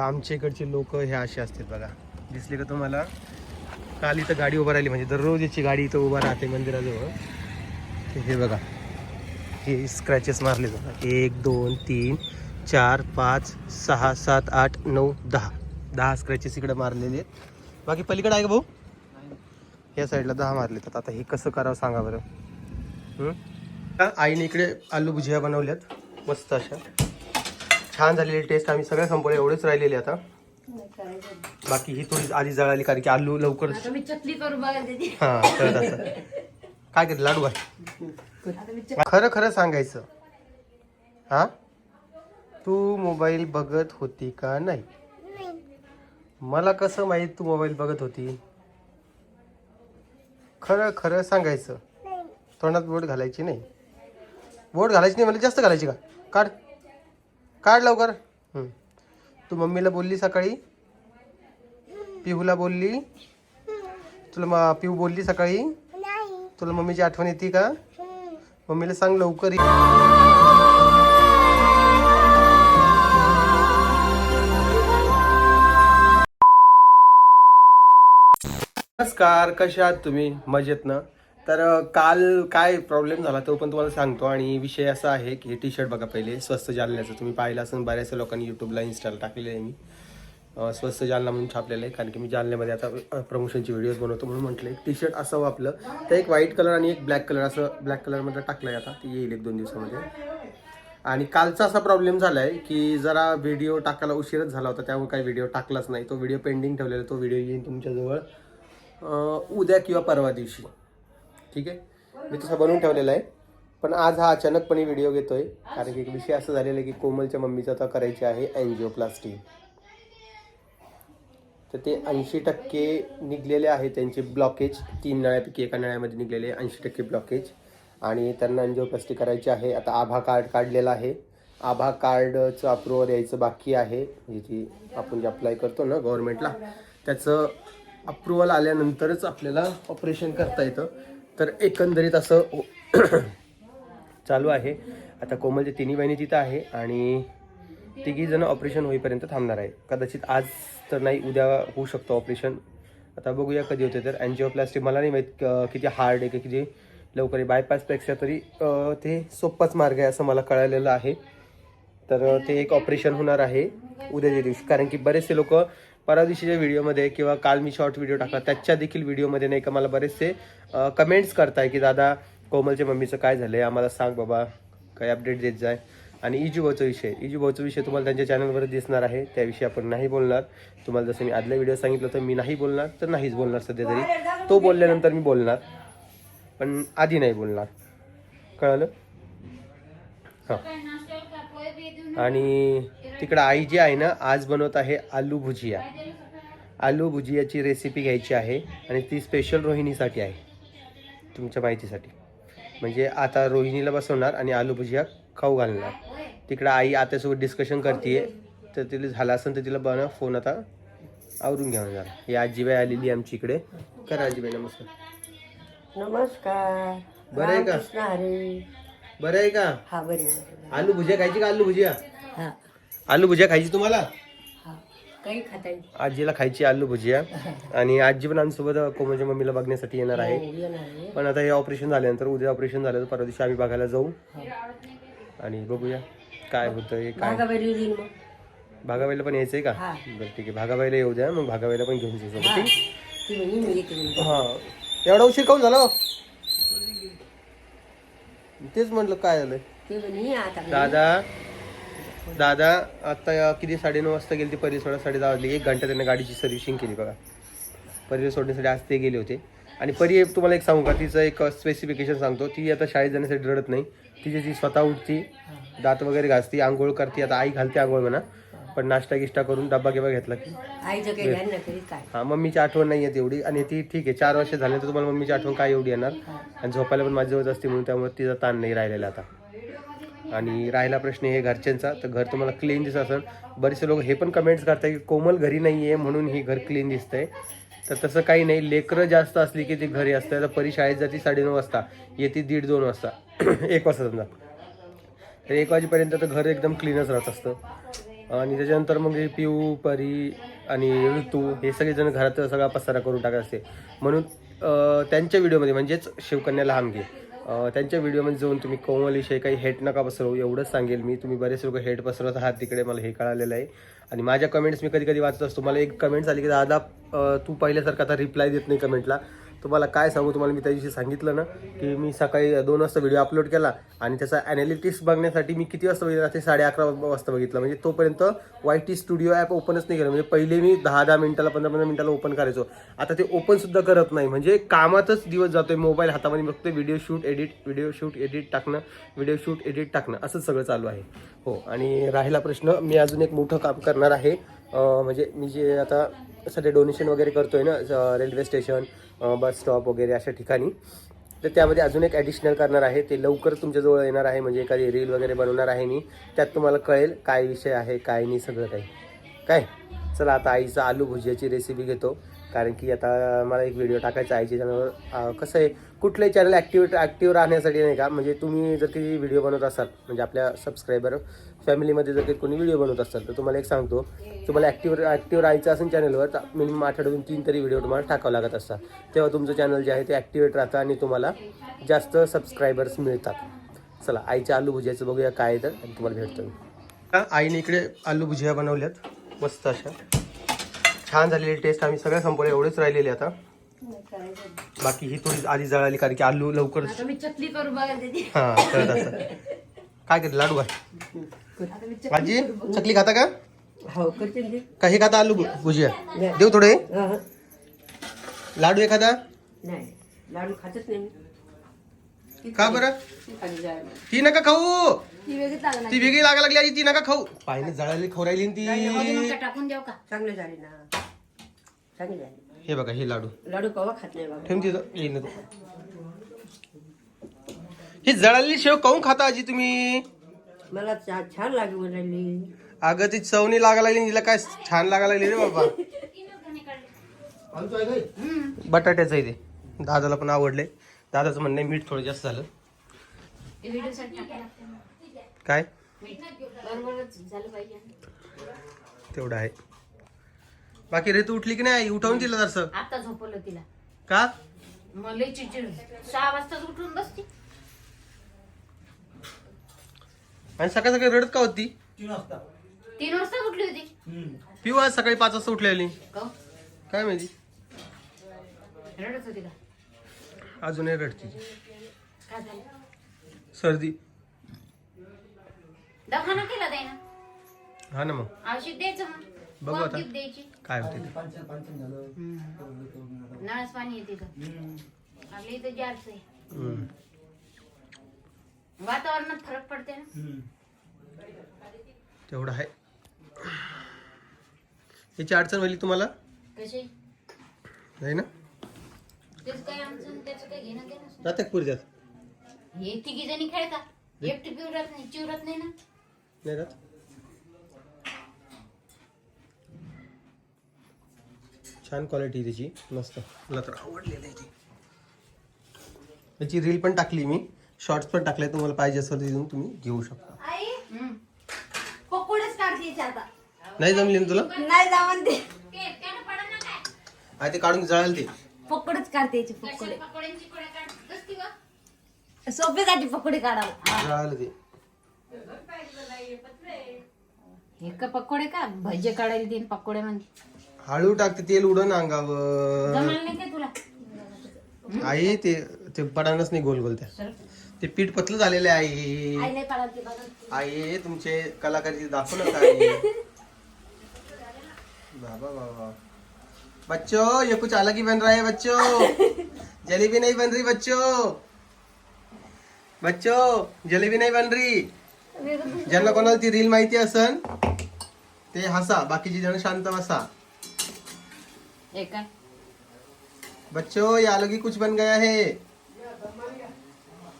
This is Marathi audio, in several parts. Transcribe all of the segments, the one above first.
आमच्या इकडचे लोक हे असे असतात बघा. दिसले का तुम्हाला? काल इथं गाडी उभा राहिली म्हणजे दररोज याची गाडी इथं उभा राहते मंदिराजवळ. ते हे बघा हे स्क्रॅचेस मारले बघा एक दोन तीन चार पाच सहा सात आठ नऊ दहा. दहा स्क्रॅचेस इकडे मारलेले आहेत. बाकी पलीकडे आहे का भाऊ? या साईडला दहा मारले तर आता हे कसं करावं सांगा बरं. आईने इकडे आलू भुजिया बनवल्यात. मस्त अशा. छान झालेली टेस्ट आम्ही सगळ्या संपवल्या एवढेच राहिलेले आता. बाकी ही थोडी आधी जळाली कारण की आलू लवकर आता मी चटणी करून बघायला देते. हा कळत असं. काय करते? लाडू मी खरं खरं सांगायचं. हा? तू मोबाईल बघत होती का नाही? मला कसं माहीत तू मोबाईल बघत होती? खरं खरं सांगायचं. तोंडात बोट घालायची नाही. बोट घालायची नाही मला जास्त घालायची का? काढ. काढ लवकर. तू मम्मीला बोलली सकाळी. पिहूला बोलली. तुला म- पिहू बोलली सकाळी. तुला मम्मीची आठवण येते का? मम्मीला सांग लवकर ये. नमस्कार कशा आहात तुम्ही? मजेत ना? तर काल काय प्रॉब्लेम झाला तो पण तुम्हाला सांगतो आणि विषय असा आहे की हे टी शर्ट बघा पहिले स्वस्त जालन्याचं. तुम्ही पाहिलं असून बऱ्याचशा लोकांनी यूट्यूबला इन्स्टाला टाकलेलं आहे मी. स्वस्त जालना म्हणून छापलेलं आहे कारण की मी जालन्यामध्ये आता प्रमोशनची व्हिडिओज बनवतो म्हणून म्हटलं टी शर्ट असावं आपलं. तर एक व्हाईट कलर आणि एक ब्लॅक कलर असं ब्लॅक कलरमध्ये टाकलं आहे आता. ती येईल एक दोन दिवसामध्ये. आणि कालचा असा प्रॉब्लेम झाला आहे की जरा व्हिडिओ टाकायला उशीरच झाला होता त्यामुळे काही व्हिडिओ टाकलाच नाही. तो व्हिडिओ पेंडिंग ठेवलेला तो व्हिडिओ येईल तुमच्याजवळ उद्या किंवा परवा दिवशी. ठीक आहे? मी तसा बनवून ठेवलेला आहे. पण आज हा अचानकपणे व्हिडिओ घेतोय. कारण की विषय असं झालेला आहे की कोमलच्या मम्मीचं आता करायची आहे अँजिओप्लास्टी तर ते ऐंशी टक्के निघलेले आहे त्यांचे ब्लॉकेज तीन नळ्यापैकी एका नळ्यामध्ये निघलेले ऐंशी टक्के ब्लॉकेज आणि त्यांना अँजिओप्लास्टी करायची आहे. आता आभा कार्ड काढलेलं आहे. आभा कार्डचं अप्रुव्हल यायचं बाकी आहे. जी आपण जे अप्लाय करतो ना गव्हर्नमेंटला त्याचं अप्रुव्हल आल्यानंतरच आपल्याला ऑपरेशन करता येतं. तर एकंदरीत असं चालू आहे. आता कोमलच्या तिन्ही बहिणी तिथं आहे आणि तिघी जण ऑपरेशन होईपर्यंत थांबणार आहे. कदाचित आज तर नाही उद्या होऊ शकतो ऑपरेशन. आता बघूया कधी होते तर. अँजिओप्लास्टी मला नाही माहीत किती हार्ड आहे की किती लवकर आहे. बायपासपेक्षा तरी ते सोपाच मार्ग आहे असं मला कळालेलं आहे. तर ते एक ऑपरेशन होणार आहे उद्याच्या दिवशी. कारण की बरेचसे लोक परवा दिवशीच्या व्हिडिओमध्ये किंवा काल मी शॉर्ट व्हिडिओ टाकला त्याच्या देखील व्हिडिओमध्ये नाही का मला बरेचसे कमेंट्स करताय की दादा कोमलच्या मम्मीचं काय झालं आहे आम्हाला सांग बाबा काही अपडेट देत जाय. आणि इजूभाऊचा विषय इजूभाऊचा विषय तुम्हाला त्यांच्या चॅनलवर दिसणार आहे. त्याविषयी आपण नाही बोलणार. तुम्हाला जसं मी आदल्या व्हिडिओ सांगितलं तर मी नाही बोलणार तर नाहीच बोलणार सध्या तरी. तो बोलल्यानंतर मी बोलणार पण आधी नाही बोलणार. कळलं? हां. आणि तिकडं आई जी आहे ना आज बनवत आहे आलू भुजिया. आलू भुजियाची रेसिपी घ्यायची आहे आणि ती स्पेशल रोहिणीसाठी आहे तुमच्या माहितीसाठी. म्हणजे आता रोहिणीला बसवणार आणि आलू भुजिया खाऊ घालणार. तिकडं आई आत्यासोबत डिस्कशन करते तर तिला झालं असेल तर तिला बना फोन आता आवरून घ्यावं जरा ही आजीबाई आलेली आमची इकडे. करा आजीबाई नमस्कार. नमस्कार. बरं आहे का? बरं आहे का? हा बरे बरे आलू भुजिया खायची का? आलू भुजिया? हा. आलू भुजिया खायची तुम्हाला? हा काही खाता येईल आजीला खायची आलू भुजिया. आणि आजी पण आमच्यासोबत कोमलच्या मम्मीला बघण्यासाठी येणार आहे. हो, येणार आहे. पण आता हे ऑपरेशन झाल्यानंतर उद्या ऑपरेशन झालं तर परवा दिवशी आम्ही बघायला जाऊ. हो. आणि बघूया काय होतंय काय भागाबाई येईल मग. भागाबाईला पण यायचंय का? हा. बरं ठीक आहे. भागाबाईला येऊ द्या मग भागाबाईला पण घेऊन जाऊ हा. ठीक? ती म्हणे मी येते म्हणे. हा. एवढा उशीर काऊन झाला? हो? तेच म्हटलं काय झालंय? ती म्हणे आता म्हणे, दादा दादा आता किती साडेनऊ वाजता गेली ती परी सोळा साडे दहा वाजली. एक घंटा त्यांनी गाडीची सर्व्हिसिंग केली बघा. परीला सोडण्यासाठी आज ते गेले होते. आणि परी तुम्हाला एक सांगू का तिचं एक स्पेसिफिकेशन सांगतो. ती आता शाळेत जाण्यासाठी रडत नाही. तिची ती स्वतः उठती दात वगैरे घासती आंघोळ करते आता आई घालते आंघोळ म्हणा. पण नाश्ता गिष्टा करून डब्बा किंवा घेतला की? हा मम्मीची आठवण नाही येत एवढी. आणि ती ठीक आहे चार वर्ष झाल्यानंतर तुम्हाला मम्मीची आठवण काय एवढी येणार? आणि झोपायला पण माझ्याजवळ असते म्हणून त्यामुळे तिचा ताण नाही राहिलेला आता. आणि राहिला प्रश्न हे घरच्यांचा तर घर तुम्हाला क्लीन दिसत असेल. बरेचसे लोक हे पण कमेंट्स करतात की कोमल घरी नाही आहे म्हणून ही घर क्लीन दिसतंय. तर तसं काही नाही लेकरं जास्त असली की ती घरी असतं तर परी शाळेत जाते साडेनऊ वाजता येते दीड दोन वाजता. एक वाजता समजा. तर एक वाजेपर्यंत तर घर एकदम क्लीनच राहत असतं. आणि त्याच्यानंतर मग हे पिऊ परी आणि ऋतू हे सगळेजण घरात सगळा पसारा करून टाकत असते. म्हणून त्यांच्या व्हिडिओमध्ये म्हणजेच शिवकन्या लहानगे. त्यांच्या व्हिडिओमध्ये जाऊन तुम्ही कोमलविषयी काही हेट नका पसरवू एवढंच सांगेल मी. तुम्ही बरेच लोक हेट पसरवत आहात तिकडे मला हे कळालेलं आहे. आणि माझ्या कमेंट्स मी कधी कधी वाचत असतो. मला एक कमेंट आली की दादा तू पहिल्यासारखं आता रिप्लाय देत नाही कमेंटला तुम्हाला काय सांगू तुम्हाला मी त्या दिवशी सांगितलं ना की मी सकाळी दोन वाजता व्हिडिओ अपलोड केला आणि त्याचा ॲनालिटिक्स बघण्यासाठी मी किती वाजता बघितलं? रात्री साडे अकरा वाजता बघितलं. म्हणजे तोपर्यंत वाय टी स्टुडिओ ॲप ओपनच नाही केलं. म्हणजे पहिले मी दहा दहा मिनिटाला पंधरा पंधरा मिनिटाला ओपन करायचो. आता ते ओपनसुद्धा करत नाही. म्हणजे कामातच दिवस जातोय. मोबाईल हातामध्ये बघतोय. Video shoot edit video shoot edit टाकणं व्हिडिओ शूट एडिट टाकणं असंच सगळं चालू आहे. हो आणि राहिला प्रश्न. मी अजून एक मोठं काम करणार आहे. म्हणजे मी जे आता सध्या डोनेशन वगैरे करतोय ना रेल्वे स्टेशन बस स्टॉप वगैरे अशा ठिकाणी. तर त्यामध्ये अजून एक ॲडिशनल करणार आहे. ते लवकर तुमच्याजवळ येणार आहे. म्हणजे एखादी रील वगैरे बनवणार आहे मी. त्यात तुम्हाला कळेल काय विषय आहे काय नाही सगळं काही. काय? चला आता आईचा आलू भुजियाची रेसिपी घेतो. कारण की आता मला एक व्हिडिओ टाकायचा आहे चॅनलवर कसं आहे कुठलंही चॅनल ॲक्टिव्ह ॲक्टिव्ह राहण्यासाठी नाही का? म्हणजे तुम्ही जर की व्हिडिओ बनवत असाल म्हणजे आपल्या सबस्क्रायबर फॅमिलीमध्ये जर काही कोणी व्हिडिओ बनवत असाल तर तुम्हाला एक सांगतो तुम्हाला ॲक्टिव्ह ॲक्टिव्ह राहायचं असेल चॅनलवर तर मिनिमम आठवड्यातून तीन तरी व्हिडिओ तुम्हाला टाकावं लागत असतात. तेव्हा तुमचं चॅनल जे आहे ते ॲक्टिवेट राहतं आणि तुम्हाला जास्त सबस्क्रायबर्स मिळतात. चला आईच्या आलू भुजियाचं बघूया काय तर आणि तुम्हाला भेटतो आईने इकडे आलू भुजिया बनवल्यात. मस्त अशा. छान झालेली टेस्ट आम्ही सगळ्या संपवल्या. एवढेच राहिलेले आता. बाकी ही थोडी आधी जळाली कारण की आलू लवकर हा करत असतात काय करते? लाडू चकली आजी चकली खाता का? हो करते ना ते. का हे खाता आलू भु- भुजिया? देऊ थोडे. लाडू एखादा? नाही लाडू खातच नाही मी. का बरं? ती खाली जायला. ती नका खाऊ. ती वेगळीच लागणार ती वेगळी लागा लागली आजी ती नका खाऊ. पाहिजे जळाली खोरायली ती. टाकून द्याव का? चांगले झाले ना. चांगले झाले. हे बघा हे लाडू. लाडू कवा खात नाही बाबा. ठेवून तिथं येईन तो. ही जळालेली शेव काऊन खाता आजी तुम्ही? मला छान लागू राहिली. अगं ती चवणी लागा लागली तिला काय छान लागा लागली रे बाबा. बटाट्याचं आहे ते. दादाला पण आवडले. दादाचं म्हणणं आहे, मीठ थोडं जास्त झालं. काय? तेवढं आहे. बाकी रे तू उठली की नाही? उठवून दिलं जरसं. आता झोपवलं तिला. का? मला चिडचिड सहा वाजताच उठून बसती. आणि सकाळ सकाळी रडत का होती? तीन वाजता. उठली होती. पिऊ आज सकाळी पाच वाजता उठलेली. का? काय माहिती? रडत होती का? अजूनही रडती. काय झालं? सर्दी. केला ना? हा ना मग. औषध द्यायचं मग. बघू आता. द्यायची. काय होते ते. नळस पाणी येते का? आपल्या इथं जारच आहे. हम्म. वातावरणात फरक पडते ना? तेवढं आहे. याची अडचण व्हायली तुम्हाला? कशी? नाही ना? तेच काय आमचं आणि त्याचं काय घेणं देणं जाते पुरी जात हे तिघी जणी खेळता. एकटी पिवरत नाही चिवरत नाही ना? नाही जात छान क्वालिटी त्याची. मस्त. मला तर आवडलेली आहे ती. त्याची रील पण टाकली मी. शॉर्ट्स पण टाकले तुम्हाला पाहिजे असेल तर तिथून तुम्ही घेऊ शकता. आई हम्म. पकोडेच काढते आता नाही जमली ना तुला? नाही जाऊन ते. ते काढून जळाल ते. पकोडेच काढते याचे पकोडे पकोड्यांची कोड्या काढत असती ग? सोपे जाते पकोडे काढायला जळालं ते. हे का पकोडे का? भजे काढायला देईन पकोडे म्हणजे. हळू टाकते तेल उडन अंगावर. जमायला नाही काय तुला? आई ते ते पडानच नाही गोल गोल त्या ते पीठ पतलं झालेले आहे आई. नाही पाडत ते बघा आई तुमचे कलाकारी दाखव ना काय बाबा बाबा. बच्चो ये कुछ अलग ही बन रहा है बच्चो. जलेबी नहीं बन रही बच्चो. बच्चो जलेबी नहीं बन रही. ज्यांना कोणाला ती रील माहिती असन ते हसा. बाकीची जण शांत बसा. हे बच्चो ये आलू की कुछ बन गया है.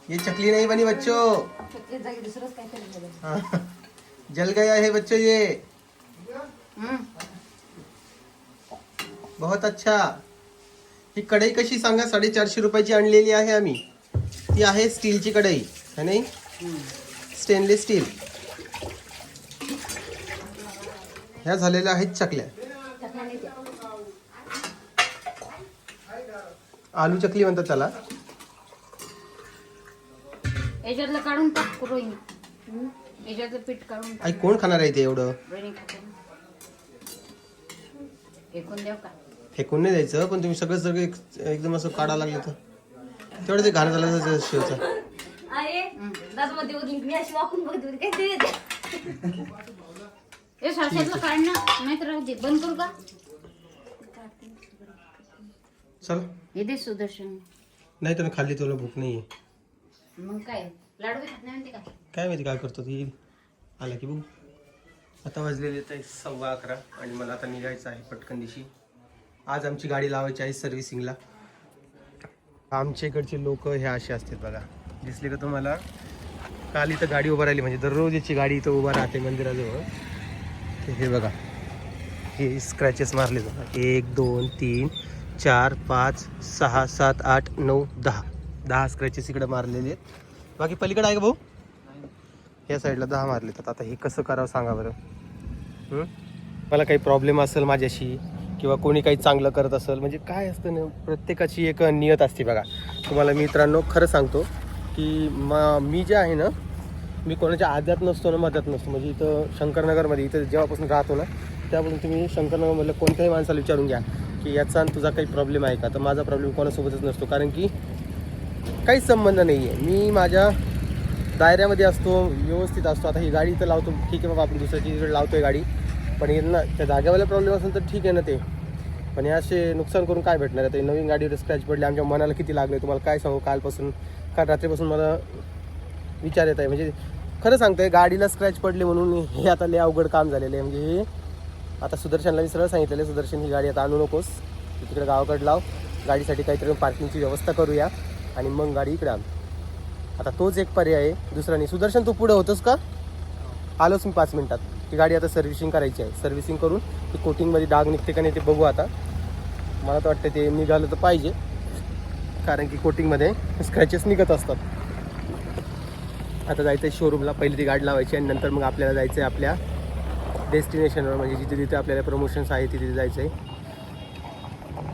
ये चकली नहीं बनी बच्चो। हाँ, जल गया है बच्चो ये. बहुत अच्छा। ही कढई कशी सांगा साडेचारशे रुपयाची आणलेली आहे आम्ही. ती आहे स्टीलची कढई है नाही? Stainless steel. ह्या झालेल्या आहेत चकल्या. आलू चकली म्हणतात त्याला. याच्यातलं काढून टाक रोहिणी? याच्यातलं पीठ काढून टाक आई कोण खाणार आहे ते एवढं? रोहिणी खाते ना. फेकून देऊ का? फेकून नाही द्यायचं पण तुम्ही सगळं सगळं एक- एकदम असं काढा लागलं तर. तेवढं ते घाण झालं तर शिवचं. अरे दादा मध्ये बघितली मी अशी वाकून बघत होती काय ते हे सारशातलं काढणं नाही तर राहू दे. बंद करू का? चल. हे दे सुदर्शन. नाही तर खाल्ली तुला भूक नाही आहे मग काय? लाडू बी खात नाही म्हणते का? काय माहिती काय करतो ती? आला की बघू. आता वाजलेले तर सव्वा अकरा आणि मला आता निघायचं आहे पटकन दिशी. आज आमची गाडी लावायची आहे सर्व्हिसिंगला. आमच्या इकडचे लोक हे असे असतात बघा. दिसले का तुम्हाला? काल इथं गाडी उभं राहिली म्हणजे दररोज याची गाडी इथं उभं राहते मंदिराजवळ. ते हे बघा. हे स्क्रॅचेस मारले बघा. एक दोन तीन चार पाच सहा सात आठ नऊ दहा. दहा स्क्रॅचेस इकडे मारलेले आहेत. बाकी पलीकडे आहे का भाऊ? या साईडला दहा मारले तर आता हे कसं करावं सांगा बरं. मला काही प्रॉब्लेम असेल माझ्याशी किंवा कोणी काही चांगलं करत असेल म्हणजे काय असतं ना प्रत्येकाची एक नियत असते बघा. तुम्हाला मित्रांनो खरं सांगतो की म मी जे आहे ना मी कोणाच्या आद्यात नसतो ना मध्यात नसतो. म्हणजे इथं शंकरनगरमध्ये इथं जेव्हापासून राहतो ना त्यापासून तुम्ही शंकरनगरमधल्या कोणत्याही माणसाला विचारून घ्या की याचा आणि तुझा काही प्रॉब्लेम आहे का? तर माझा प्रॉब्लेम कोणासोबतच नसतो. कारण की काहीच संबंध नाही आहे मी माझ्या दायऱ्यामध्ये असतो व्यवस्थित असतो. आता ही गाडी तर लावतो. ठीक आहे बाबा आपण दुसऱ्याची इकडे लावतो आहे गाडी. पण यांना त्या जागेवाला प्रॉब्लेम असेल तर ठीक आहे ना ते. पण हे असे नुकसान करून काय भेटणार आहे? ते नवीन गाडीवर स्क्रॅच पडले आमच्या मनाला किती लागले तुम्हाला काय सांगू? कालपासून काल रात्रीपासून मला विचार येत आहे. म्हणजे खरं सांगतंय गाडीला स्क्रॅच पडले म्हणून हे आता लय अवघड काम झालेलं आहे. म्हणजे हे आता सुदर्शनला मी सरळ सांगितलेलं आहे, सुदर्शन ही गाडी आता आणू नकोस. तिकडे गावाकडे लाव. गाडीसाठी काहीतरी पार्किंगची व्यवस्था करूया. आणि मग गाडी इकडे आण. आता तोच एक पर्याय आहे. दुसरा नाही. सुदर्शन तू पुढे होतोस का? आलोच मी पाच मिनिटात. ती गाडी आता सर्व्हिसिंग करायची आहे. सर्व्हिसिंग करून ती कोटिंगमध्ये डाग निघते का नाही ते बघू आता. मला तर वाटतं ते निघालं तर पाहिजे. कारण की कोटिंगमध्ये स्क्रॅचेस निघत असतात. आता जायचं आहे शोरूमला पहिली ती गाडी लावायची आणि नंतर मग आपल्याला जायचं आहे आपल्या डेस्टिनेशनवर म्हणजे जिथे जिथे आपल्याला प्रमोशन्स आहे तिथे जायचं आहे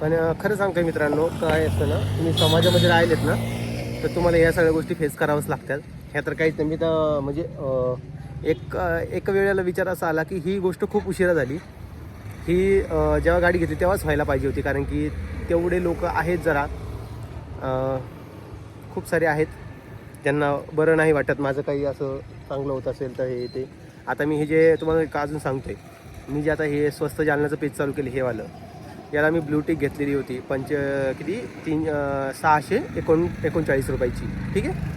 पण खरं सांगतोय मित्रांनो काय असतं ना तुम्ही समाजामध्ये राहिलेत ना तर तुम्हाला या सगळ्या गोष्टी फेस कराव्याच लागतात. ह्या तर काहीच नाही. मी तर म्हणजे एक एक वेळेला विचार असा आला की ही गोष्ट खूप उशिरा झाली. ही जेव्हा गाडी घेतली तेव्हाच व्हायला पाहिजे होती कारण की तेवढे लोक आहेत जरा खूप सारे आहेत. त्यांना बरं नाही वाटत माझं काही असं चांगलं होत असेल तर हे ते. आता मी हे जे तुम्हाला एक अजून सांगतोय मी जे आता हे स्वस्त जालन्याचं पेज चालू केलं हे वालं. याला मी ब्लूटिक घेतलेली होती. पंच किती? तीन सहाशे एकोण एकोणचाळीस रुपयाची. ठीक आहे?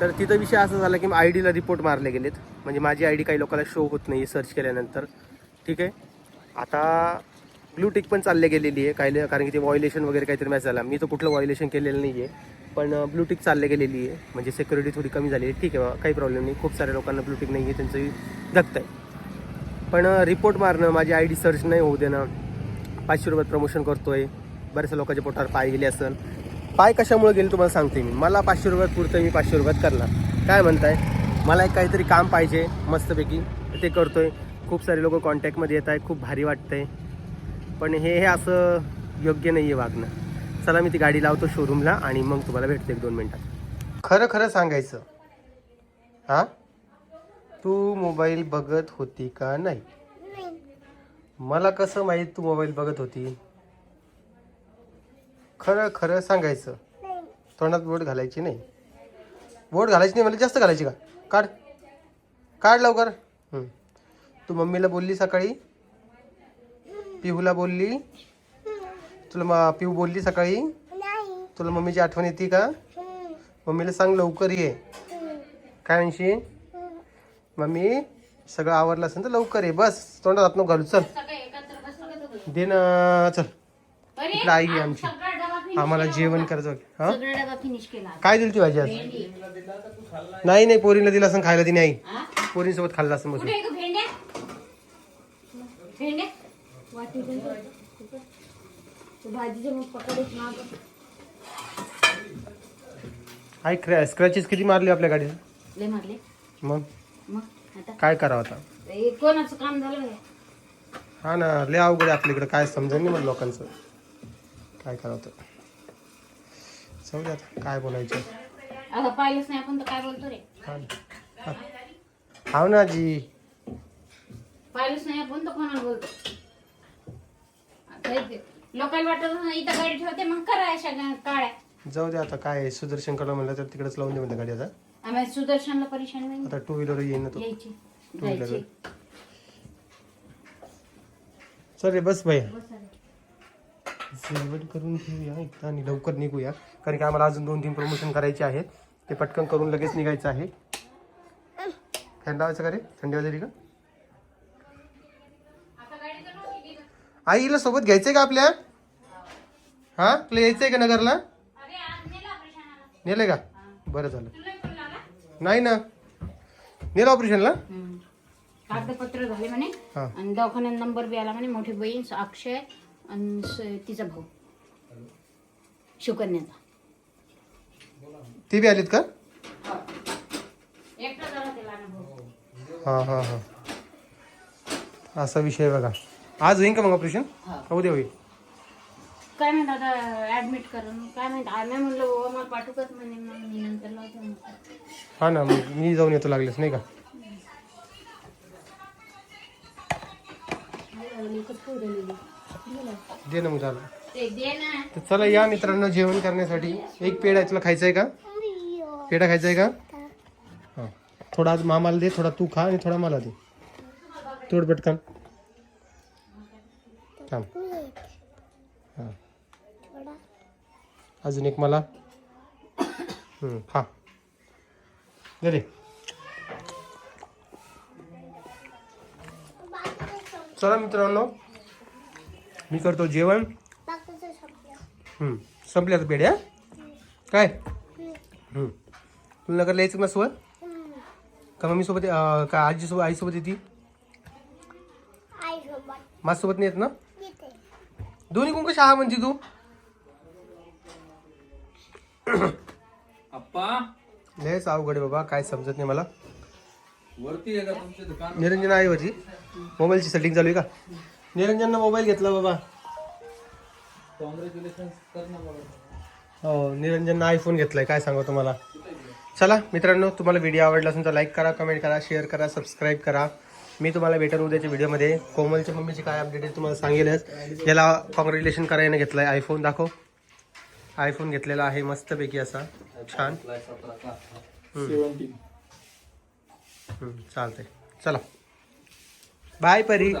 तर तिथं विषय असा झाला की आय डीला रिपोर्ट मारले गेलेत. म्हणजे माझी आय डी काही लोकांना शो होत नाही सर्च केल्यानंतर. ठीक आहे? आता ब्लूटिक पण चालले गेलेली आहे. काही कारण की ते वॉयलेशन वगैरे काहीतरी मॅच झाला. मी तर कुठलं वॉयलेशन केलेलं नाही आहे पण ब्लूटिक चालले गेलेली आहे. म्हणजे सिक्युरिटी थोडी कमी झाली आहे. ठीक आहे काही प्रॉब्लेम नाही. खूप साऱ्या लोकांना ब्लूटिक नाही आहे त्यांचंही धकतं आहे पण रिपोर्ट मारणं माझी आय डी सर्च नाही होऊ देणं पाचशे रुपयात प्रमोशन करतोय. बऱ्याचशा लोकांच्या पोटावर पाय गेले असेल. पाय कशामुळे गेले तुम्हाला सांगते मी. मला पाचशे रुपयात पुरतं मी पाचशे रुपयात करणार. काय म्हणताय? मला एक काहीतरी काम पाहिजे मस्तपैकी. ते करतोय. खूप सारे लोक कॉन्टॅक्टमध्ये येत आहे खूप भारी वाटतंय. पण हे हे असं योग्य नाही आहे वागणं. चला मी ती गाडी लावतो शोरूमला आणि मग तुम्हाला भेटते एक दोन मिनटात. खरं खरं सांगायचं हां? तू मोबाईल बघत होती का नाही? मला कसं माहीत तू मोबाईल बघत होती? खरं खरं सांगायचं. तोंडात बोट घालायची नाही. बोट घालायची नाही मला जास्त घालायची का? काढ. काढ लवकर. तू मम्मीला बोलली सकाळी? पिहूला बोलली? तुला मा पिहू बोलली सकाळी? तुला मम्मीची आठवण येते का? मम्मीला सांग लवकर ये. काय म्हणशी मम्मी? सगळं आवरलं असेल तर लवकर ये. बस तोंडात नको घालू. चल? दे ना चल. इकडे आई आहे आमची. आम्हाला जेवण. करायचं. हा? काय दिली ती भाजी आज? नाही नाही पोरीला दिला असं खायला तिने आई? पोरींसोबत खाल्ला असं मग आई स्क्रॅचेस किती मारली आपल्या गाडीला मग? आता. काय करावं आता? हे कोणाचं काम झालं हे? हा ना लय अवघड आहे आपल्याकडे. काय समजेल नाही मला लोकांचं. काय करावं तर जाऊ दे आता काय बोलायचं? अगं पाहिलंच नाही आपण तर काय बोलतो रे? हा ना. हा. हाव ना जी पाहिलंच नाही आपण तर कोणाला बोलतो? आता इथे लोकांना वाटत इथं गाडी ठेवते मग करा अशा गा- काळ्या. जाऊ दे आता काय आहे, सुदर्शन कला म्हणलं तर तिकडेच लावून दे म्हणलं गाडी आता. आम्ही सुदर्शनला परेशान नाही. आता टू व्हीलर येईन ना तो. यायची. टू व्हीलर जायची. चल रे बस भैया जेवण करून घेऊया एकदा आणि लवकर निघूया. कारण की आम्हाला अजून दोन तीन प्रमोशन करायचे आहेत. ते पटकन करून लगेच निघायचं आहे. फॅन लावायचं का रे? थंडी वाजली का? आईला सोबत घ्यायचंय का आपल्या? हा? तुला यायचंय का नगरला? नेलंय का? बरं झालं. नाही ना? नेलं ऑपरेशनला हम्म. कागदपत्र झाले म्हणे. हा. आणि दवाखान्यात नंबर बी आला म्हणे मोठी बहीण अक्षय आणि स- तिचा भाऊ. शिवकन्याचा. ती बी आलीत का? एकटा झाला हा हा हा. असा विषय आहे बघा. आज होईन का मग ऑपरेशन उद्या होईल. काय म्हणत आता ऍडमिट करून? काय म्हणत आम्ही म्हणलं बाबा मला पाठवू करत म्हणे मग मी नंतर लावतो. हा ना मग मी जाऊन येतो लागलेच नाही का? दे ना मग झालं. ते दे ना. तर चला या मित्रांनो जेवण करण्यासाठी. एक पेढा आहे तुला खायचा आहे का? पेढा खायचा आहे का? हा. थोडा आज मामाला दे थोडा तू खा आणि थोडा मला दे. तोड पटकन. थांब. अजून एक मला. खा. दे रे चला मित्रांनो. मी करतो जेवण. संपल्या आता पेढ्या काय? हम्म. तुला नगरला यायचं ना सोबत? का मम्मी सोबत का आजी सोबत आई सोबत येते माझ्यासोबत नाही येत ना? दोन्ही कोण कशा हा म्हणते तू? लयच अवघड आहे बाबा? काय समजत नाही मला. आहे निरंजन आहे होती मोबाईलची सेटिंग चालू आहे का? निरंजननं मोबाईल घेतला बाबा. हो निरंजननं आयफोन घेतलाय. काय सांगू तुम्हाला? चला मित्रांनो तुम्हाला व्हिडिओ आवडला असेल तर लाईक करा कमेंट करा शेअर करा सबस्क्राईब करा. मी तुम्हाला भेटेन उद्याच्या व्हिडिओमध्ये कोमलच्या मम्मीची काय अपडेट आहे तुम्हाला सांगेलच. याला कॉंग्रॅच्युलेशन करायला घेतलाय आयफोन दाखव. आयफोन घेतलेला आहे मस्तपैकी असा. छान. सेवन्टीन. चालतंय. चला. बाय परी.